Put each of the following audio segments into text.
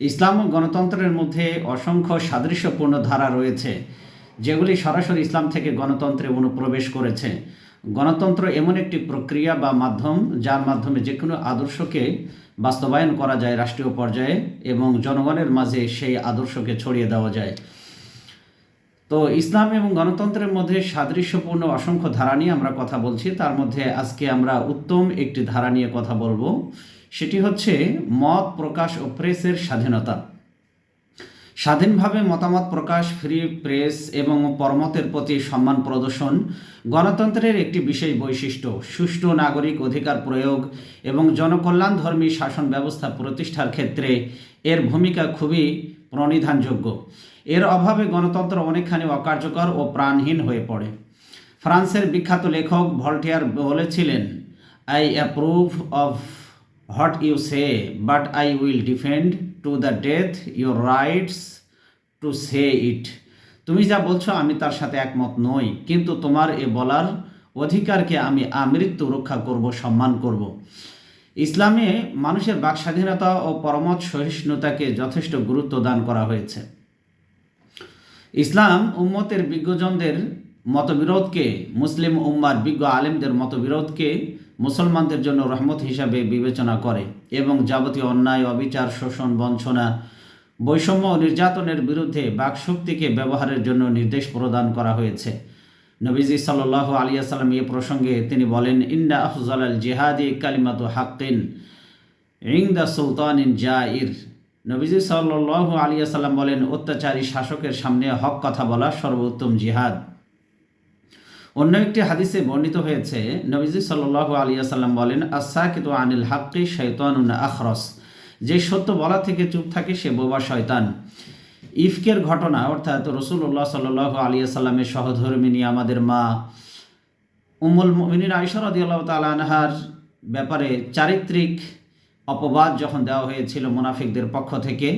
ইসলাম ও গণতন্ত্রের মধ্যে অসংখ্য সাদৃশ্যপূর্ণ ধারা রয়েছে, যেগুলি সরাসরি ইসলাম থেকে গণতন্ত্রে অনুপ্রবেশ করেছে। গণতন্ত্র এমন একটি প্রক্রিয়া বা মাধ্যম, যার মাধ্যমে যে কোনো আদর্শকে বাস্তবায়ন করা যায় রাষ্ট্রীয় পর্যায়ে এবং জনগণের মাঝে সেই আদর্শকে ছড়িয়ে দেওয়া যায়। তো ইসলাম এবং গণতন্ত্রের মধ্যে সাদৃশ্যপূর্ণ অসংখ্য ধারা নিয়ে আমরা কথা বলছি। তার মধ্যে আজকে আমরা উত্তম একটি ধারা নিয়ে কথা বলব। সেটি হচ্ছে মত প্রকাশ ও প্রেসের স্বাধীনতা। স্বাধীনভাবে মতামত প্রকাশ ফ্রি প্রেস এবং পরমতের প্রতি সম্মান প্রদর্শন গণতন্ত্রের একটি বিশেষ বৈশিষ্ট্য। সুষ্ঠু নাগরিক অধিকার প্রয়োগ এবং জনকল্যাণধর্মী শাসন ব্যবস্থা প্রতিষ্ঠার ক্ষেত্রে এর ভূমিকা খুবই প্রণিধানযোগ্য। এর অভাবে গণতন্ত্র অনেকখানি অকার্যকর ও প্রাণহীন হয়ে পড়ে। ফ্রান্সের বিখ্যাত লেখক ভল্টিয়ার বলেছিলেন I approve of what you say, but I will defend to the death your rights to say it. তুমি যা বলছো, আমি তার সাথে একমত নই, কিন্তু তোমার এ বলার অধিকারকে আমি আমৃত্যু রক্ষা করব, সম্মান করব। ইসলামে মানুষের বাক স্বাধীনতা ও পরমত সহিষ্ণুতাকে যথেষ্ট গুরুত্ব দান করা হয়েছে। ইসলাম উম্মতের বিজ্ঞজনদের মতবিরোধকে, মুসলিম উম্মার বিজ্ঞ আলেমদের মতবিরোধকে মুসলমানদের জন্য রহমত হিসাবে বিবেচনা করে এবং যাবতীয় অন্যায়, অবিচার, শোষণ, বঞ্চনা, বৈষম্য নির্যাতনের বিরুদ্ধে বাকশক্তিকে ব্যবহারের জন্য নির্দেশ প্রদান করা হয়েছে। নবীজি সাল্লাহ আলিয়া সাল্লাম এ প্রসঙ্গে তিনি বলেন, ইন্না আফজাল আল জেহাদি কালিমাত হাক্কিন ইং দ্য সুলতান ইন জাইর। নবীজি সাল্লাহ আলিয়া সাল্লাম বলেন, অত্যাচারী শাসকের সামনে হক কথা বলা সর্বোত্তম জিহাদ। অন্য একটি হাদিসে বর্ণিত হয়েছে, নবীজি সাল্লাহ আলিয়া সাল্লাম বলেন আসাকিত আনিল হাক্কি শৈতান আখরস। যে সত্য বলা থেকে চুপ থাকে, সে বোবা শয়তান। ইফকের ঘটনা, অর্থাৎ রসুল্লাহ সাল্লাহ আলিয়া সাল্লামের সহধর্মিনী আমাদের মা উমুল মিনীর আইসরদি আল্লাহ তালানহার ব্যাপারে চারিত্রিক অপবাদ যখন দেওয়া হয়েছিল মুনাফিকদের পক্ষ থেকে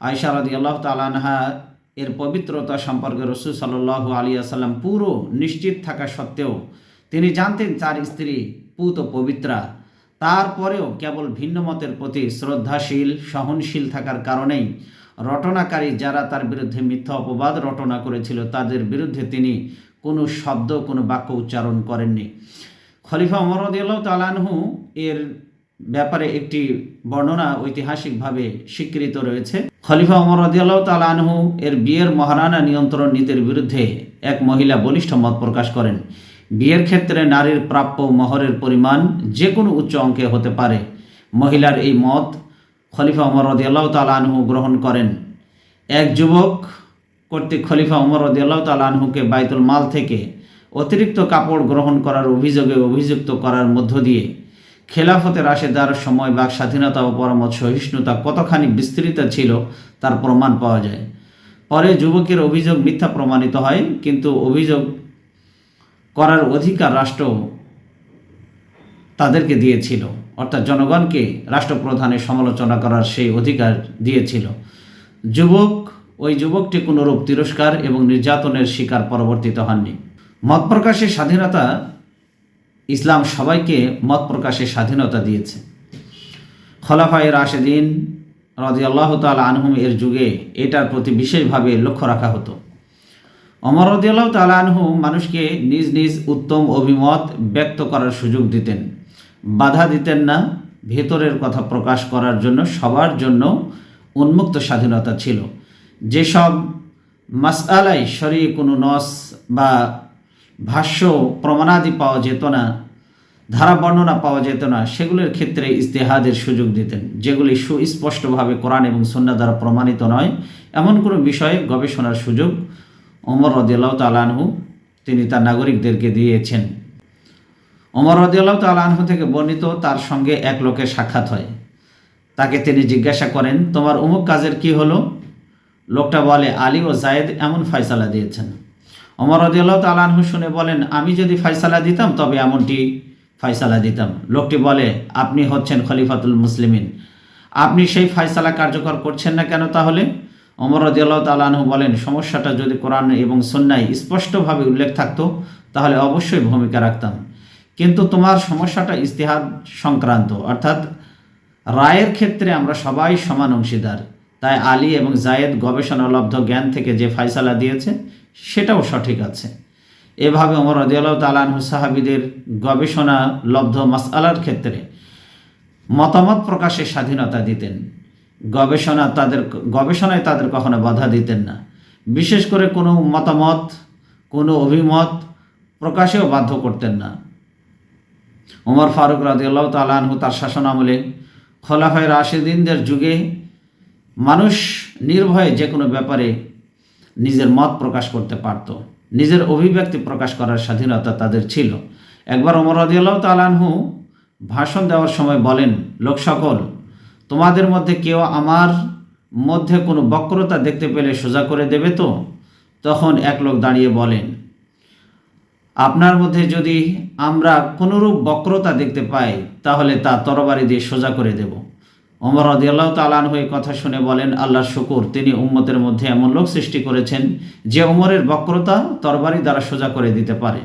আয়সা রাদি আল্লাহ তালানহা এর পবিত্রতা সম্পর্কে রসুল সাল্লাহ আলিয়া সাল্লাম পুরো নিশ্চিত থাকা সত্ত্বেও তিনি জানতেন তার স্ত্রী পুত পবিত্রা। তারপরেও কেবল ভিন্ন মতের প্রতি শ্রদ্ধাশীল, সহনশীল থাকার কারণেই রটনাকারী যারা তার বিরুদ্ধে মিথ্যা অপবাদ রটনা করেছিল, তাদের বিরুদ্ধে তিনি কোনো শব্দ, কোনো বাক্য উচ্চারণ করেননি। খলিফা অমরদিয়াল্লাহ তালানহু এর ব্যাপারে একটি বর্ণনা ঐতিহাসিকভাবে স্বীকৃত রয়েছে। খলিফা অমর রদিয়াল্লাহ তালানহু এর বিয়ের মহারানা নিয়ন্ত্রণ নীতির বিরুদ্ধে এক মহিলা বলিষ্ঠ মত প্রকাশ করেন। বিয়ের ক্ষেত্রে নারীর প্রাপ্য মহরের পরিমাণ যে কোনো উচ্চ অঙ্কে হতে পারে। মহিলার এই মত খলিফা অমর রদিয়াল্লাহ তালানহু গ্রহণ করেন। এক যুবক কর্তৃক খলিফা অমর রদিয়াল্লাহ তালানহুকে বাইতুল মাল থেকে অতিরিক্ত কাপড় গ্রহণ করার অভিযোগে অভিযুক্ত করার মধ্য দিয়ে খেলাফতে রাশেদার সময় বাক স্বাধীনতা ও পরামত সহিষ্ণুতা কতখানি বিস্তৃত ছিল তার প্রমাণ পাওয়া যায়। পরে যুবকের অভিযোগ মিথ্যা প্রমাণিত হয়, কিন্তু অভিযোগ করার অধিকার রাষ্ট্র তাদেরকে দিয়েছিল। অর্থাৎ জনগণকে রাষ্ট্রপ্রধানের সমালোচনা করার সেই অধিকার দিয়েছিল। যুবক, ওই যুবকটি কোনোরূপ তিরস্কার এবং নির্যাতনের শিকার পরবর্তীত হননি। মত প্রকাশের স্বাধীনতা ইসলাম সবাইকে মত প্রকাশের স্বাধীনতা দিয়েছে। খলাফায় রাশেদিন রাজি আল্লাহ তাল আনহুম এর যুগে এটার প্রতি বিশেষভাবে লক্ষ্য রাখা হতো। অমর রদিয়াল্লাহ তাল আনহু মানুষকে নিজ নিজ উত্তম অভিমত ব্যক্ত করার সুযোগ দিতেন। বাধা দিতেন না, ভেতরের কথা প্রকাশ করার জন্য সবার জন্য উন্মুক্ত স্বাধীনতা ছিল। যেসব মাসআলাই শরী কোনো নস বা ভাষ্য, প্রমাণাদি পাওয়া যেত না, ধারা বর্ণনা পাওয়া যেত না, সেগুলোর ক্ষেত্রে ইস্তেহাদের সুযোগ দিতেন, যেগুলি সুস্পষ্টভাবে কোরআন এবং সন্না দ্বারা প্রমাণিত নয়। এমন কোনো বিষয়ে গবেষণার সুযোগ অমর রদিয়াল্লাহ তালানহু তিনি তার নাগরিকদেরকে দিয়েছেন। অমর রদিয়াল্লাহ তালানহু থেকে বর্ণিত তার সঙ্গে এক লোকের সাক্ষাৎ হয়। তাকে তিনি জিজ্ঞাসা করেন, তোমার অমুক কাজের কি হলো? লোকটা বলে, আলী ও জায়েদ এমন ফয়সালা দিয়েছেন। অমর রদিয়াল্লাহ তালানহু শুনে বলেন, আমি যদি ফয়সালা দিতাম, তবে এমনটি ফয়সালা দিতাম। লোকটি বলে, আপনি হচ্ছেন খলিফাতুল মুসলিমিন। আপনি সেই ফয়সালা কার্যকর করছেন না কেন তাহলে? অমর রদিয়াল্লাহ তালানহু বলেন, সমস্যাটা যদি কোরআন এবং সন্ন্যায় স্পষ্টভাবে উল্লেখ থাকতো, তাহলে অবশ্যই ভূমিকা রাখতাম। কিন্তু তোমার সমস্যাটা ইস্তেহাদ সংক্রান্ত। অর্থাৎ রায়ের ক্ষেত্রে আমরা সবাই সমান অংশীদার। তাই আলী এবং জায়েদ গবেষণালব্ধ জ্ঞান থেকে যে ফাইসালা দিয়েছে সেটাও সঠিক আছে। এভাবে ওমর রদিয়াল্লাহ তালানহু সাহাবিদের গবেষণা লব্ধ মাসআলার ক্ষেত্রে মতামত প্রকাশের স্বাধীনতা দিতেন। গবেষণা তাদের গবেষণায় তাদের কখনো বাধা দিতেন না। বিশেষ করে কোনো মতামত, কোনো অভিমত প্রকাশেও বাধ্য করতেন না। ওমর ফারুক রাদিয়াল্লাহ তালানহু তার শাসন আমলে খোলাফায় রাশেদিনদের যুগে মানুষ নির্ভয়ে যে কোনো ব্যাপারে নিজের মত প্রকাশ করতে পারত। নিজের অভিব্যক্তি প্রকাশ করার স্বাধীনতা তাদের ছিল। একবার ওমর রাদিয়াল্লাহ তালানহু ভাষণ দেওয়ার সময় বলেন, লোক সকল, তোমাদের মধ্যে কেউ আমার মধ্যে কোনো বক্রতা দেখতে পেলে সোজা করে দেবে তো? তখন এক লোক দাঁড়িয়ে বলেন, আপনার মধ্যে যদি আমরা কোনোরূপ বক্রতা দেখতে পাই, তাহলে তা তরবারি দিয়ে সোজা করে দেব। ওমর রদিয়াল্লাহ তালান হয়ে কথা শুনে বলেন আল্লাহ শুকুর, তিনি উম্মতের মধ্যে এমন লোক সৃষ্টি করেছেন যে উমরের বক্রতা তরবারি দ্বারা সোজা করে দিতে পারে।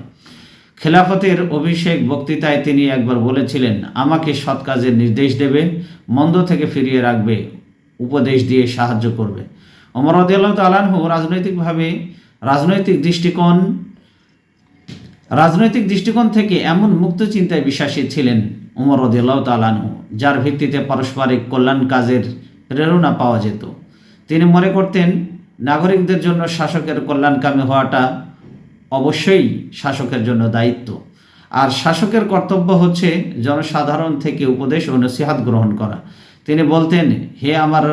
খেলাফতের অভিষেক বক্তৃতায় তিনি একবার বলেছিলেন, আমাকে সৎ কাজের নির্দেশ দেবে, মন্দ থেকে ফিরিয়ে রাখবে, উপদেশ দিয়ে সাহায্য করবে। অমর রদিয়াল্লাহ তালানহু রাজনৈতিকভাবে রাজনৈতিক দৃষ্টিকোণ রাজনৈতিক দৃষ্টিকোণ থেকে এমন মুক্ত চিন্তায় বিশ্বাসী ছিলেন উমর রদিয়াল্লাহ তালানহু যার ভিত্তিতে পারস্পরিক কল্যাণ কাজের প্রেরণা পাওয়া যেত। তিনি মনে করতেন, নাগরিকদের জন্য শাসকের কল্যাণকামী হওয়াটা অবশ্যই শাসকের জন্য দায়িত্ব। আর শাসকের কর্তব্য হচ্ছে জনসাধারণ থেকে উপদেশ ও নসিহাত গ্রহণ করা। তিনি বলতেন, হে আমার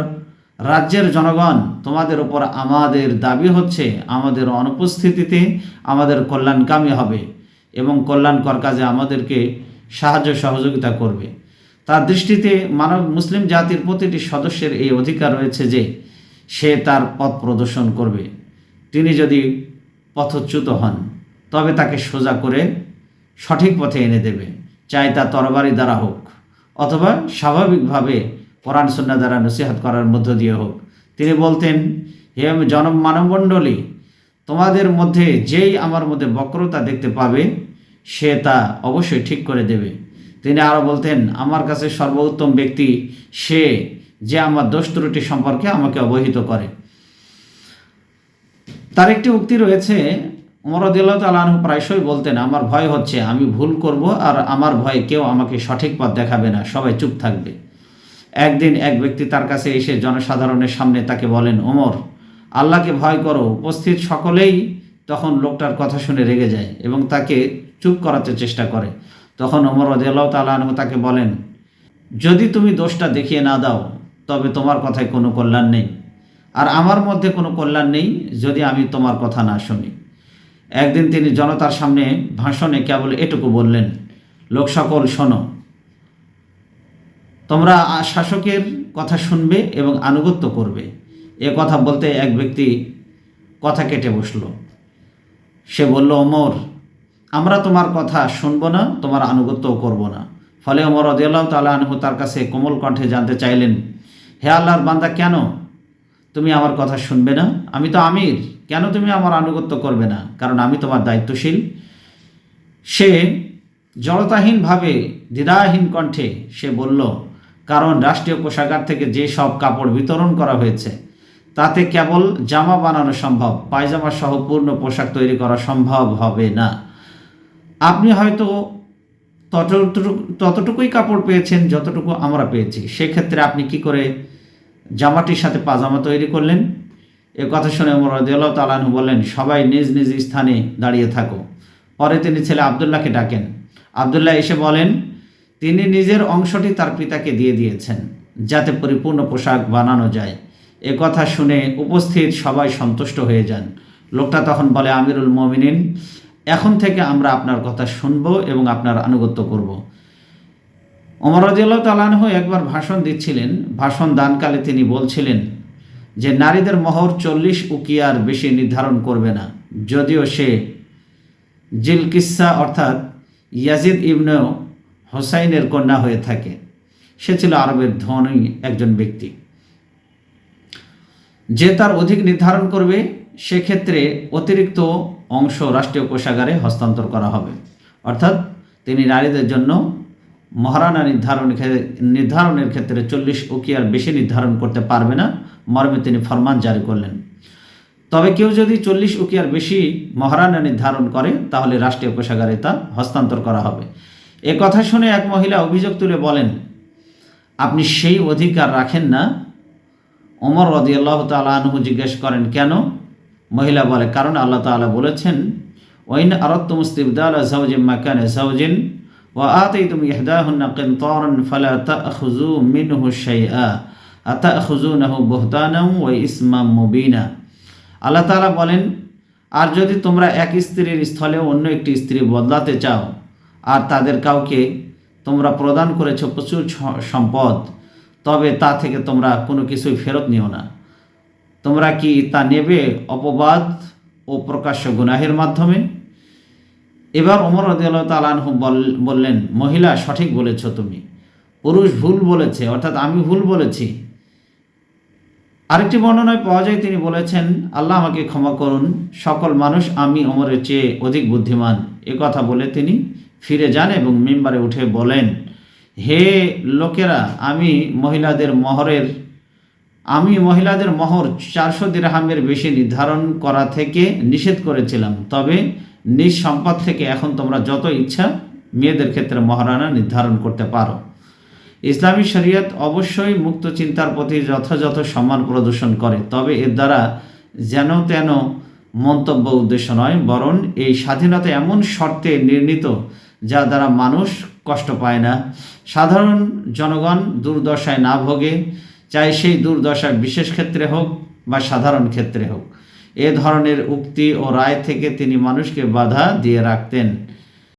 রাজ্যের জনগণ, তোমাদের উপর আমাদের দাবি হচ্ছে আমাদের অনুপস্থিতিতে আমাদের কল্যাণকামী হবে এবং কল্যাণকর কাজে আমাদেরকে সাহায্য সহযোগিতা করবে। তার দৃষ্টিতে মানব মুসলিম জাতির প্রতিটি সদস্যের এই অধিকার রয়েছে যে সে তার পথ প্রদর্শন করবে। তিনি যদি পথচ্যুত হন, তবে তাকে সোজা করে সঠিক পথে এনে দেবে, চাই তা তরবারি দ্বারা হোক, অথবা স্বাভাবিকভাবে কোরআন সন্না দ্বারা নসিহাত করার মধ্য দিয়ে হোক। তিনি বলতেন, হে জন মানবমণ্ডলী, তোমাদের মধ্যে যেই আমার মধ্যে বক্রতা দেখতে পাবে সে তা অবশ্যই ঠিক করে দেবে। তিনি আরও বলতেন, আমার কাছে সর্বোত্তম ব্যক্তি সে যে আমার দোষ ত্রুটি সম্পর্কে আমাকে অবহিত করে। তার একটি উক্তি রয়েছে উমরদুল্লাহ তালাহু প্রায়শই বলতেন, আমার ভয় হচ্ছে, আমি ভুল করব আর আমার ভয় কেউ আমাকে সঠিক পথ দেখাবে না, সবাই চুপ থাকবে। একদিন এক ব্যক্তি তার কাছে এসে জনসাধারণের সামনে তাকে বলেন ওমর আল্লাহকে ভয় করো, উপস্থিত সকলেই তখন লোকটার কথা শুনে রেগে যায় এবং তাকে চুপ করাতে চেষ্টা করে। তখন ওমর রদিয়াল্লাহ তালাহু তাকে বলেন, যদি তুমি দোষটা দেখিয়ে না দাও, তবে তোমার কথায় কোনো কল্যাণ নেই। আর আমার মধ্যে কোনো কল্যাণ নেই যদি আমি তোমার কথা না শুনি। একদিন তিনি জনতার সামনে ভাষণে কেবল এটুকু বললেন, লোক সকল, শোনো। তোমরা শাসকের কথা শুনবে এবং আনুগত্য করবে। এ কথা বলতে এক ব্যক্তি কথা কেটে বসল। সে বলল অমর আমরা তোমার কথা শুনব না, তোমার আনুগত্যও করব না। ফলে অমর রদিয়াল্লাহ তালা আনহু তার কাছে কোমল কণ্ঠে জানতে চাইলেন, হে আল্লাহর বান্দা, কেন তুমি আমার কথা শুনবে না? আমি তো আমির, কেন তুমি আমার আনুগত্য করবে না? কারণ আমি তোমার দায়িত্বশীল। সে জড়তাহীনভাবে, দ্বিধাহীন কণ্ঠে সে বলল, কারণ রাষ্ট্রীয় কোষাগার থেকে যে সব কাপড় বিতরণ করা হয়েছে, তাতে কেবল জামা বানানো সম্ভব, পায়জামা সহ পূর্ণ পোশাক তৈরি করা সম্ভব হবে না। আপনি হয়তো ততটুকু, ততটুকুই কাপড় পেয়েছেন যতটুকু আমরা পেয়েছি। সেক্ষেত্রে আপনি কি করে জামাটির সাথে পাজামা তৈরি করলেন? এ কথা শুনে ওমর রদিয়াল্লাহ তালাহু বললেন, সবাই নিজ নিজ স্থানে দাঁড়িয়ে থাকো। পরে তিনি ছেলে আবদুল্লাহকে ডাকেন। আবদুল্লাহ এসে বলেন, তিনি নিজের অংশটি তার পিতাকে দিয়ে দিয়েছেন, যাতে পরিপূর্ণ পোশাক বানানো যায়। এ কথা শুনে উপস্থিত সবাই সন্তুষ্ট হয়ে যান। লোকটা তখন বলে, আমিরুল মমিনিন এখন থেকে আমরা আপনার কথা শুনব এবং আপনার আনুগত্য করব। অমর রাজিয়াল্লাহ তালানহ একবার ভাষণ দিচ্ছিলেন, ভাষণ দানকালে তিনি বলছিলেন যে, নারীদের মহর চল্লিশ উকিয়ার বেশি নির্ধারণ করবে না। যদিও সে জিলকিসা অর্থাৎ ইয়াজিদ ইবনে হোসাইনের কন্যা হয়ে থাকে। সে ছিল আরবের ধনী একজন ব্যক্তি। যে তার অধিক নির্ধারণ করবে, সেক্ষেত্রে অতিরিক্ত অংশ রাষ্ট্রীয় কোষাগারে হস্তান্তর করা হবে। অর্থাৎ তিনি নারীদের জন্য মহারানা নির্ধারণ নির্ধারণের ক্ষেত্রে চল্লিশ উকিয়ার বেশি নির্ধারণ করতে পারবে না, মর্মে তিনি ফরমান জারি করলেন। তবে কেউ যদি চল্লিশ উকিয়ার বেশি মহারানা নির্ধারণ করে, তাহলে রাষ্ট্রীয় কোষাগারে তা হস্তান্তর করা হবে। এ কথা শুনে এক মহিলা অভিযোগ তুলে বলেন, আপনি সেই অধিকার রাখেন না? ওমর রদিয়াল্লাহ তালা জিজ্ঞেস করেন, কেন? মহিলা বলে, কারণ আল্লাহ তাআলা বলেছেন, ওয়াইন আরত্তু মুস্তিবদাল জাওজিন মাকানে জাওজিন ওয়া আতাইতুম ইহদাহুন্না কিনতারান ফালা তাখুযু মিনহু শাইআ, আতাখুযুনাহু বুহতানাও ওয়া ইসমাম মুবিনা। আল্লাহ তাআলা বলেন, আর যদি তোমরা এক স্ত্রীর স্থলে অন্য একটি স্ত্রী বদলাতে চাও, আর তাদের কাউকে তোমরা প্রদান করেছ প্রচুর সম্পদ, তবে তা থেকে তোমরা কোনো কিছুই ফেরত নিও না। তোমরা কি তা নেবে অপবাদ ও প্রকাশ্য গুনাহের মাধ্যমে? এবার ওমর তালানহু বললেন, মহিলা, সঠিক বলেছ তুমি। পুরুষ ভুল বলেছে, অর্থাৎ আমি ভুল বলেছি। আরেকটি বর্ণনায় পাওয়া যায়, তিনি বলেছেন, আল্লাহ আমাকে ক্ষমা করুন, সকল মানুষ আমি অমরের চেয়ে অধিক বুদ্ধিমান। এ কথা বলে তিনি ফিরে যান এবং মেম্বারে উঠে বলেন, হে লোকেরা, আমি মহিলাদের মহরের আমি মহিলাদের মহর চারশো দিরহামের বেশি নির্ধারণ করা থেকে নিষেধ করেছিলাম। তবে নিজ সম্পদ থেকে এখন তোমরা যত ইচ্ছা মেয়েদের ক্ষেত্রে মহারানা নির্ধারণ করতে পারো। ইসলামী শরীয়ত অবশ্যই মুক্ত চিন্তার প্রতি যথাযথ সম্মান প্রদর্শন করে, তবে এর দ্বারা যেন তেন মন্তব্য উদ্দেশ্য নয়, বরং এই স্বাধীনতা এমন শর্তে নির্ণীত যা দ্বারা মানুষ কষ্ট পায় না। সাধারণ জনগণ দুর্দশায় না ভোগে চাই সেই দুর্দশা বিশেষ ক্ষেত্রে হোক বা সাধারণ ক্ষেত্রে হোক। এ ধরনের উক্তি ও রায় থেকে তিনি মানুষকে বাধা দিয়ে রাখতেন।